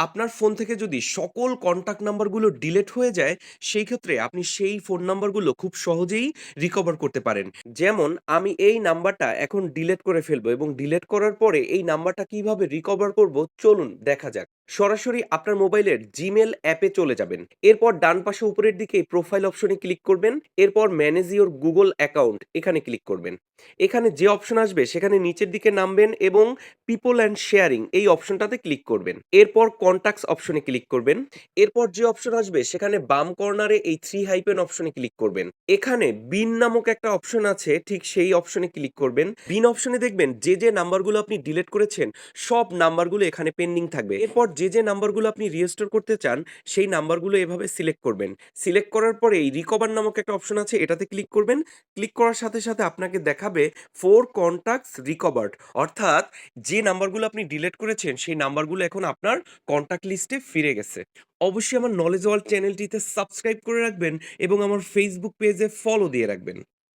আপনার ফোন থেকে যদি সকল কন্ট্যাক্ট নাম্বারগুলো ডিলেট হয়ে যায়, সেই ক্ষেত্রে আপনি সেই ফোন নাম্বারগুলো খুব সহজেই রিকভার করতে পারেন। যেমন আমি এই নাম্বারটা এখন ডিলেট করে ফেলব এবং ডিলেট করার পরে এই নাম্বারটা কীভাবে রিকভার করব চলুন দেখা যাক। সরাসরি আপনার মোবাইলের জিমেল অ্যাপে চলে যাবেন। এরপর ডান পাশে উপরের দিকে প্রোফাইল অপশনে ক্লিক করবেন। এরপর ম্যানেজ ইউর গুগল অ্যাকাউন্ট এখানে ক্লিক করবেন। এখানে যে অপশন আসবে সেখানে নিচের দিকে নামবেন এবং পিপল অ্যান্ড শেয়ারিং এই অপশনটাতে ক্লিক করবেন। এরপর কনট্যাক্টস অপশনে ক্লিক করবেন। এরপর যে অপশন আসবে সেখানে বাম কর্নারে এই থ্রি হাইপেন অপশনে ক্লিক করবেন। এখানে বিন নামক একটা অপশন আছে ঠিক সেই অপশনে ক্লিক করবেন। বিন অপশনে দেখবেন যে, যে নাম্বারগুলো আপনি ডিলিট করেছেন সব নাম্বারগুলো এখানে পেন্ডিং থাকবে। এরপর যে, যে নাম্বারগুলো আপনি রিস্টোর করতে চান সেই নাম্বারগুলো এভাবে সিলেক্ট করবেন। সিলেক্ট করার পরে এই রিকভার নামক একটা অপশন আছে এটাতে ক্লিক করবেন। ক্লিক করার সাথে, সাথে আপনাকে দেখাবে 4 কনট্যাক্টস রিকভারড অর্থাৎ যে নাম্বারগুলো আপনি ডিলিট করেছেন সেই নাম্বারগুলো এখন আপনার কনট্যাক্ট লিস্টে ফিরে গেছে। অবশ্যই আমার নলেজ ওয়ার্ল্ড চ্যানেলটিতে সাবস্ক্রাইব করে রাখবেন এবং আমার ফেসবুক পেজে ফলো দিয়ে রাখবেন।